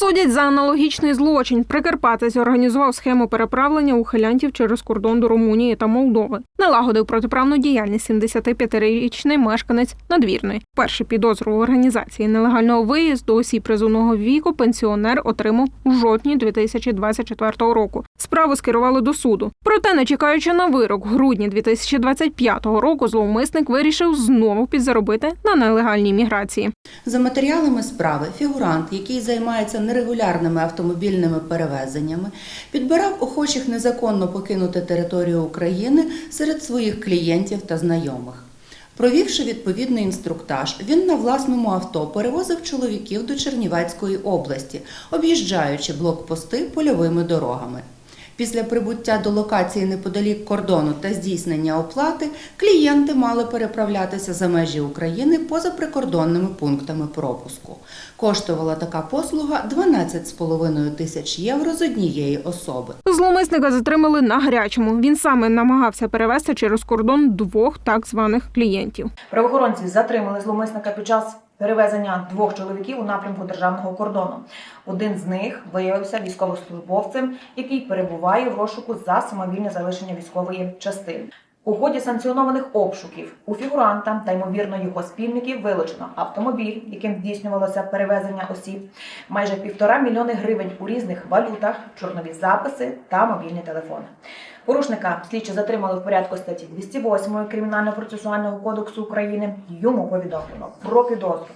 Судять за аналогічний злочин. Прикарпатець організував схему переправлення ухилянтів через кордон до Румунії та Молдови. Налагодив протиправну діяльність 75-річний мешканець надвірної. Перший підозру в організації нелегального виїзду осіб призовного віку пенсіонер отримав у жовтні 2024 року. Справу скерували до суду. Проте, не чекаючи на вирок, в грудні 2025 року зловмисник вирішив знову підзаробити на нелегальній міграції. За матеріалами справи фігурант, який займається нерегулярними автомобільними перевезеннями, підбирав охочих незаконно покинути територію України серед своїх клієнтів та знайомих. Провівши відповідний інструктаж, він на власному авто перевозив чоловіків до Чернівецької області, об'їжджаючи блокпости польовими дорогами. Після прибуття до локації неподалік кордону та здійснення оплати клієнти мали переправлятися за межі України поза прикордонними пунктами пропуску. Коштувала така послуга 12,5 тисяч євро з однієї особи. Зловмисника затримали на гарячому. Він саме намагався перевести через кордон двох так званих клієнтів. Правоохоронці затримали зловмисника під час перевезення двох чоловіків у напрямку державного кордону. Один з них виявився військовослужбовцем, який перебуває в розшуку за самовільне залишення військової частини. У ході санкціонованих обшуків у фігуранта та ймовірно його спільників вилучено автомобіль, яким здійснювалося перевезення осіб, майже півтора мільйони гривень у різних валютах, чорнові записи та мобільні телефони. Порушника слідчі затримали в порядку статті 208 Кримінально-процесуального кодексу України. Йому повідомлено про підозру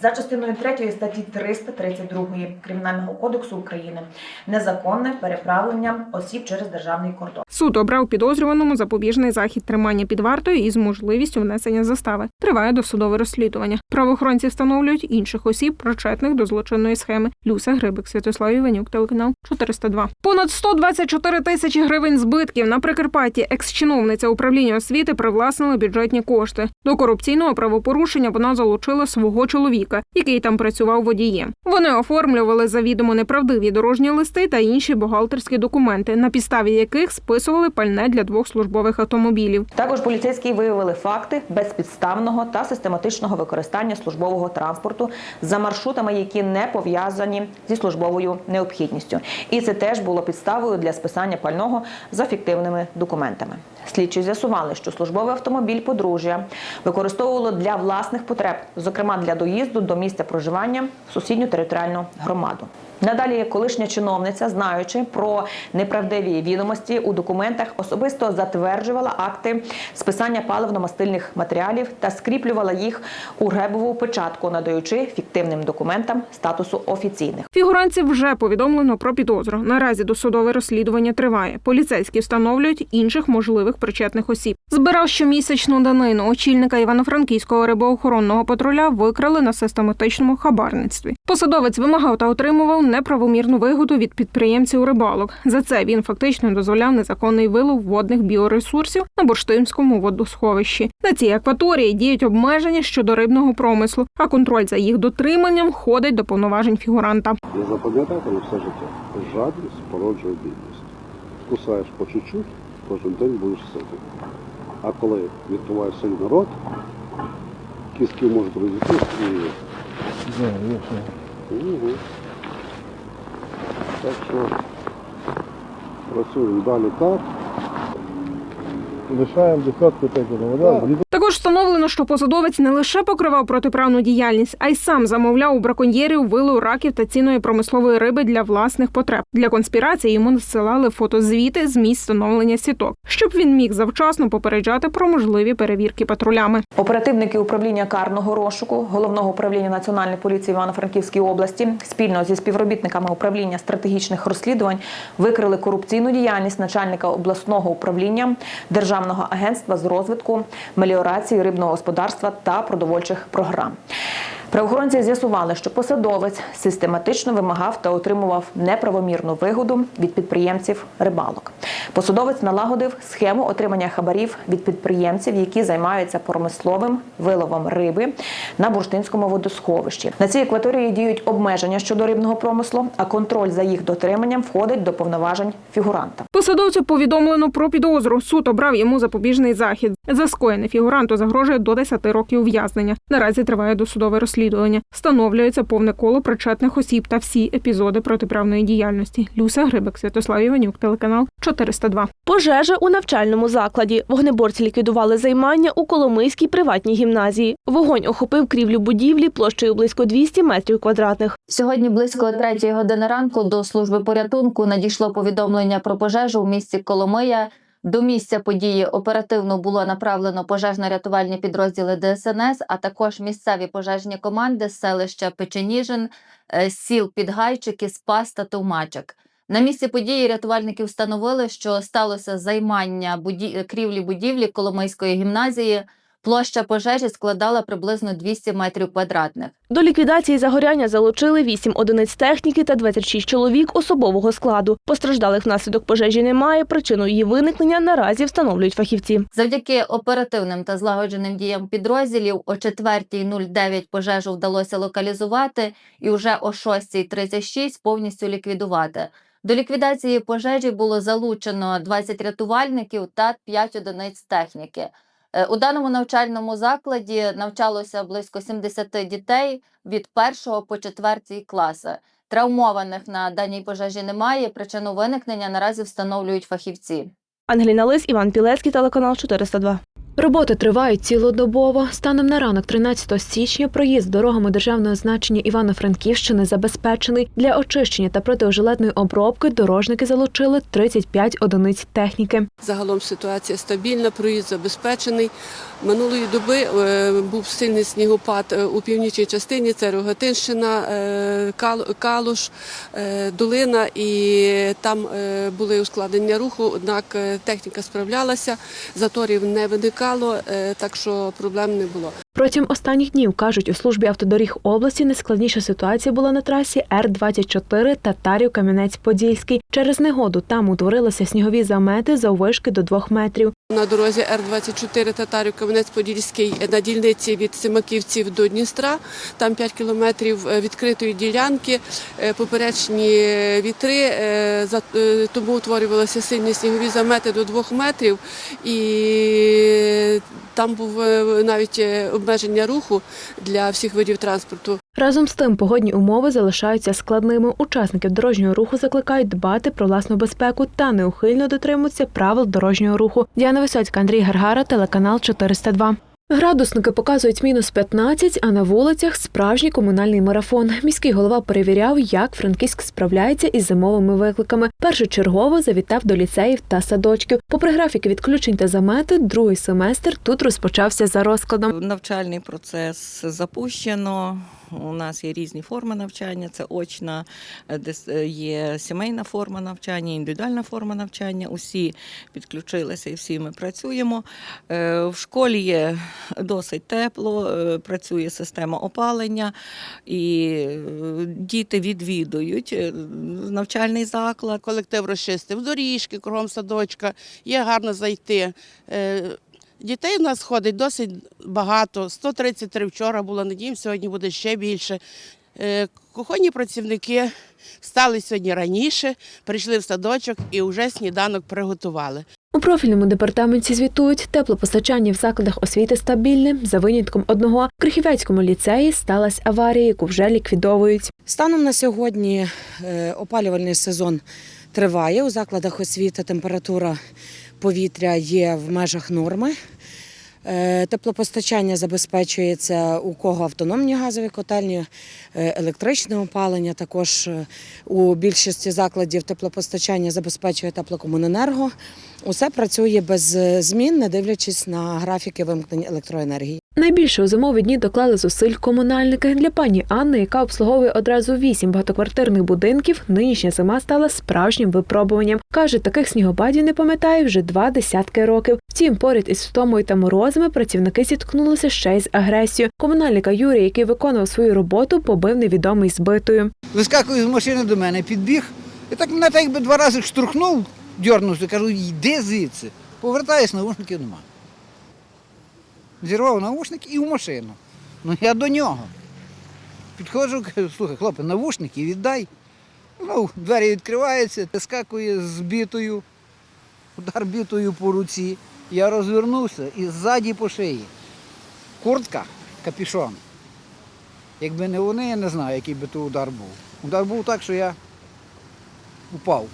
за частиною 3 статті 332 Кримінального кодексу України незаконне переправлення осіб через державний кордон. Суд обрав підозрюваному запобіжний захід тримання під вартою із можливістю внесення застави. Триває досудове розслідування. Правоохоронці встановлюють інших осіб, причетних до злочинної схеми. Люся Грибик, Святослав Іванюк, телеканал 402. Понад 124 тисячі гривень збитків на Прикарпатті. Екс-чиновниця управління освіти привласнила бюджетні кошти. До корупційного правопорушення вона залучила свого чоловіка, який там працював водієм. Вони оформлювали завідомо неправдиві дорожні листи та інші бухгалтерські документи, на підставі яких списували пальне для двох службових автомобілів. Також поліцейські виявили факти безпідставного та систематичного використання службового транспорту за маршрутами, які не пов'язані зі службовою необхідністю. І це теж було підставою для списання пального за фіктивними документами. Слідчі з'ясували, що службовий автомобіль подружжя використовувало для власних потреб, зокрема для доїзду до місця проживання в сусідню територіальну громаду. Надалі колишня чиновниця, знаючи про неправдиві відомості у документах, особисто затверджувала акти списання паливно-мастильних матеріалів та скріплювала їх у гребову печатку, надаючи фіктивним документам статусу офіційних. Фігурантів вже повідомлено про підозру. Наразі досудове розслідування триває. Поліцейські встановлюють інших можливих причетних осіб. Збирав щомісячну данину. Очільника Івано-Франківського рибоохоронного патруля викрали на систематичному хабарництві. Посадовець вимагав та отримував неправомірну вигоду від підприємців рибалок. За це він фактично дозволяв незаконний вилов водних біоресурсів на бурштинському водосховищі. На цій акваторії діють обмеження щодо рибного промислу, а контроль за їх дотриманням входить до повноважень фігуранта. І запам'ятайте на все життя. Жадність породжує бідність. Кусаєш по чуть-чуть, кожен день будеш ситий. А коли відкриває сильний народ, кістки можуть розійтись і. Угу. Так що працюємо далі так. Лишаємо десятку так. Також встановлено, що посадовець не лише покривав протиправну діяльність, а й сам замовляв у браконьєрів вилов раків та цінної промислової риби для власних потреб. Для конспірації йому надсилали фотозвіти з місць встановлення сіток, щоб він міг завчасно попереджати про можливі перевірки патрулями. Оперативники управління карного розшуку головного управління національної поліції Івано-Франківської області спільно зі співробітниками управління стратегічних розслідувань викрили корупційну діяльність начальника обласного управління Державного агентства з розвитку меліорації рибного господарства та продовольчих програм. Правоохоронці з'ясували, що посадовець систематично вимагав та отримував неправомірну вигоду від підприємців рибалок. Посадовець налагодив схему отримання хабарів від підприємців, які займаються промисловим виловом риби на бурштинському водосховищі. На цій акваторії діють обмеження щодо рибного промислу, а контроль за їх дотриманням входить до повноважень фігуранта. Посадовцю повідомлено про підозру. Суд обрав йому запобіжний захід. За скоєне фігуранту загрожує до 10 років ув'язнення. Наразі триває досудове розслідування. Встановлюється повне коло причетних осіб та всі епізоди протиправної діяльності. Люся Грибик, Святослав Іванюк, телеканал 402. Пожежа у навчальному закладі. Вогнеборці ліквідували займання у Коломийській приватній гімназії. Вогонь охопив крівлю будівлі площею близько 200 метрів квадратних. Сьогодні близько третьої години ранку до служби порятунку надійшло повідомлення про пожежу в місті Коломия. До місця події оперативно було направлено пожежно-рятувальні підрозділи ДСНС, а також місцеві пожежні команди з селища Печеніжин, е, сіл Підгайчики, Спас та Товмачик. На місці події рятувальники встановили, що сталося займання буді... крівлі будівлі Коломийської гімназії. Площа пожежі складала приблизно 200 метрів квадратних. До ліквідації загоряння залучили 8 одиниць техніки та 26 чоловік особового складу. Постраждалих внаслідок пожежі немає. Причину її виникнення наразі встановлюють фахівці. Завдяки оперативним та злагодженим діям підрозділів о 4.09 пожежу вдалося локалізувати і вже о 6.36 повністю ліквідувати. До ліквідації пожежі було залучено 20 рятувальників та 5 одиниць техніки. Е, У даному навчальному закладі навчалося близько 70 дітей від 1 по 4 класи. Травмованих на даній пожежі немає. Причину виникнення наразі встановлюють фахівці. Ангеліна Лис, Іван Пілецький, телеканал 402. Роботи тривають цілодобово. Станом на ранок 13 січня проїзд дорогами державного значення Івано-Франківщини забезпечений. Для очищення та протиожеледної обробки дорожники залучили 35 одиниць техніки. Загалом ситуація стабільна, проїзд забезпечений. Минулої доби е, був сильний снігопад е, у північній частині. Це Рогатинщина, е, Калуш, Долина, і там були ускладнення руху. Однак техніка справлялася, заторів не виникало, е, так що проблем не було. Протягом останніх днів кажуть у службі автодоріг області найскладніша ситуація була на трасі Р-24 Татарів Кам'янець-Подільський. Через негоду там утворилися снігові замети заввишки до двох метрів. На дорозі Р-24 Татарів Кам'янець-Подільський на дільниці від Симаківців до Дністра. Там 5 кілометрів е, відкритої ділянки, е, поперечні вітри, е, е, тому утворювалися сильні снігові замети до 2 метрів. І там був е, навіть е, обмеження руху для всіх видів транспорту. Разом з тим, погодні умови залишаються складними. Учасників дорожнього руху закликають дбати про власну безпеку та неухильно дотримуються правил дорожнього руху. Діана Висоцька, Андрій Гаргара, телеканал 402. Градусники показують мінус 15, а на вулицях справжній комунальний марафон. Міський голова перевіряв, як Франківськ справляється із зимовими викликами. Першочергово завітав до ліцеїв та садочків. Попри графіки відключень та замети, другий семестр тут розпочався за розкладом. Навчальний процес запущено. У нас є різні форми навчання. Це очна, е, е, є сімейна форма навчання, індивідуальна форма навчання. Усі підключилися і всі ми працюємо. Е, В школі є досить тепло, працює система опалення, і діти відвідують навчальний заклад. колектив розчистив доріжки кругом садочка, є гарно зайти. Дітей у нас ходить досить багато. 133 вчора було, надіємо, сьогодні буде ще більше. Е, Кухонні працівники встали сьогодні раніше, прийшли в садочок і вже сніданок приготували. У профільному департаменті звітують, теплопостачання в закладах освіти стабільне. За винятком одного в Крихівецькому ліцеї сталася аварія, яку вже ліквідовують. Станом на сьогодні е, опалювальний сезон триває. У закладах освіти температура повітря є в межах норми. Е, Теплопостачання забезпечується у кого автономні газові котельні, е, електричне опалення. Також е, у більшості закладів теплопостачання забезпечує теплокомуненерго. Усе працює без змін, не дивлячись на графіки вимкнень електроенергії. Найбільше у зимові дні доклали зусиль комунальники для пані Анни, яка обслуговує одразу вісім багатоквартирних будинків. Нинішня зима стала справжнім випробуванням. каже, таких снігопадів не пам'ятає вже два десятки років. Втім, поряд із втомою та морозами працівники зіткнулися ще й з агресією. Комунальника Юрія, який виконував свою роботу, побив невідомий збитою. Вискакує з машини до мене, підбіг. І так мене так якби два рази штурхнув дьорнувся, кажу, йди звідси. Повертаюсь, наушників нема. Зірвав наушник і в машину. Ну я до нього. Підходжу, кажу, слухай, хлопець, навушники віддай. Ну, двері відкриваються, скакує з бітою, удар бітою по руці. Я розвернувся і ззаді по шиї. Куртка, капішон. Якби не вони, я не знаю, який би то удар був. Удар був так, що я упав.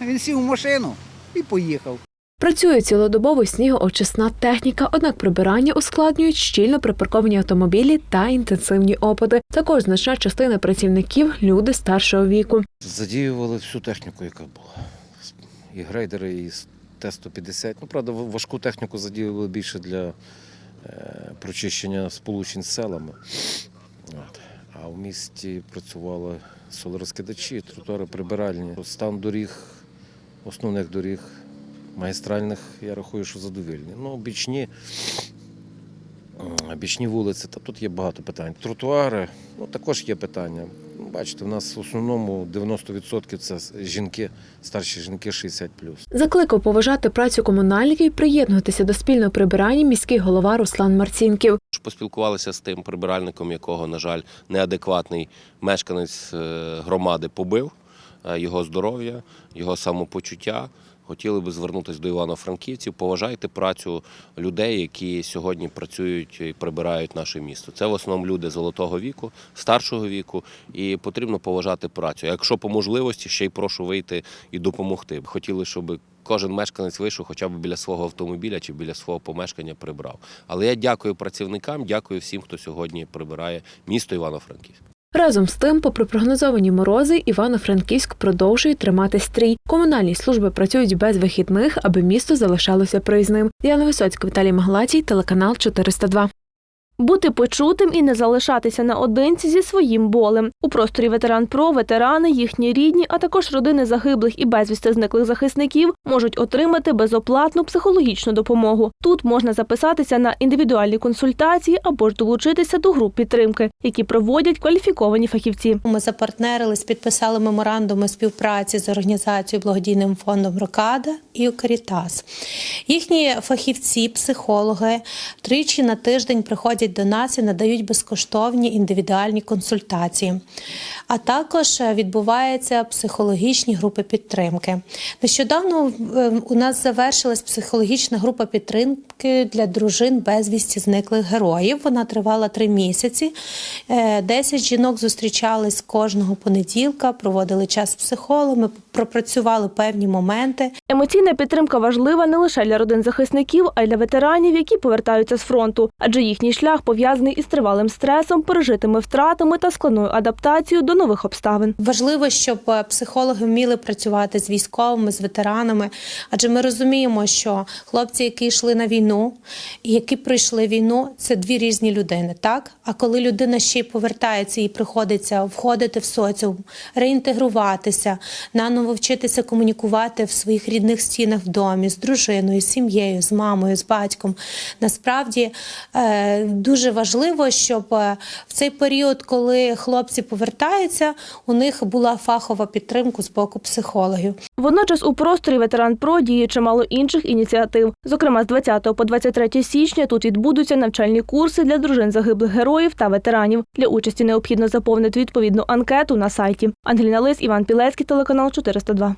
Він сів в машину і поїхав. Працює цілодобово снігоочисна техніка, однак прибирання ускладнюють щільно припарковані автомобілі та інтенсивні опади. Також значна частина працівників люди старшого віку. Задіювали всю техніку, яка була. І грейдери, і Т-150. Ну, правда, важку техніку задіювали більше для е, прочищення сполучень з селами. А в місті працювали солорозкидачі, тротуари прибиральні. Стан доріг, основних доріг, магістральних, я рахую, що задовільні. Ну, бічні, бічні вулиці, та тут є багато питань. Тротуари, ну також є питання. Ну, Бачите, в нас в основному 90% це жінки, старші жінки 60 Закликав поважати працю комунальників і приєднуватися до спільного прибирання міський голова Руслан Марцінків. Поспілкувалися з тим прибиральником, якого, на жаль, неадекватний мешканець е, громади побив е, його здоров'я, його самопочуття. Хотіли би звернутися до івано-франківців. Поважайте працю людей, які сьогодні працюють і прибирають наше місто. Це в основному люди золотого віку, старшого віку, і потрібно поважати працю. Якщо по можливості, ще й прошу вийти і допомогти. Хотіли, щоб кожен мешканець вийшов хоча б біля свого автомобіля чи біля свого помешкання прибрав. Але я дякую працівникам, дякую всім, хто сьогодні прибирає місто Івано-Франківськ. Разом з тим, попри прогнозовані морози, Івано-Франківськ продовжує тримати стрій. Комунальні служби працюють без вихідних, аби місто залишалося проїзним. Яна Висоцька, Віталій Маглатій, телеканал 402. Бути почутим і не залишатися наодинці зі своїм болем. У просторі ветеран ПРО ветерани, їхні рідні, а також родини загиблих і безвісти зниклих захисників можуть отримати безоплатну психологічну допомогу. Тут можна записатися на індивідуальні консультації або ж долучитися до груп підтримки, які проводять кваліфіковані фахівці. Ми запартнерились, підписали меморандуми співпраці з організацією благодійним фондом Рокада і Карітас. Їхні фахівці, психологи тричі на тиждень приходять до нас і надають безкоштовні індивідуальні консультації. А також е, відбуваються психологічні групи підтримки. Нещодавно е, у нас завершилась психологічна група підтримки для дружин безвісті зниклих героїв. Вона тривала три місяці. Е, Десять жінок зустрічались кожного понеділка, проводили час з психологами, пропрацювали певні моменти. Емоційна підтримка важлива не лише для родин захисників, а й для ветеранів, які повертаються з фронту, адже їхній шлях пов'язаний із тривалим стресом, пережитими втратами та складною адаптацією до нових обставин. Важливо, щоб е, психологи вміли працювати з військовими, з ветеранами, адже ми розуміємо, що хлопці, які йшли на війну які пройшли війну, це дві різні людини. Так, а коли людина ще й повертається і приходиться входити в соціум, реінтегруватися, наново вчитися комунікувати в своїх рідних стінах в домі з дружиною, з сім'єю, з мамою, з батьком. Насправді е, дуже важливо, щоб е, в цей період, коли хлопці повертаються, у них була фахова підтримка з боку психологів. Водночас у просторі ветеран ПРО діє чимало інших ініціатив. Зокрема, з 20 по 23 січня тут відбудуться навчальні курси для дружин загиблих героїв та ветеранів. Для участі необхідно заповнити відповідну анкету на сайті. Ангеліна Лис, Іван Пілецький, телеканал 402.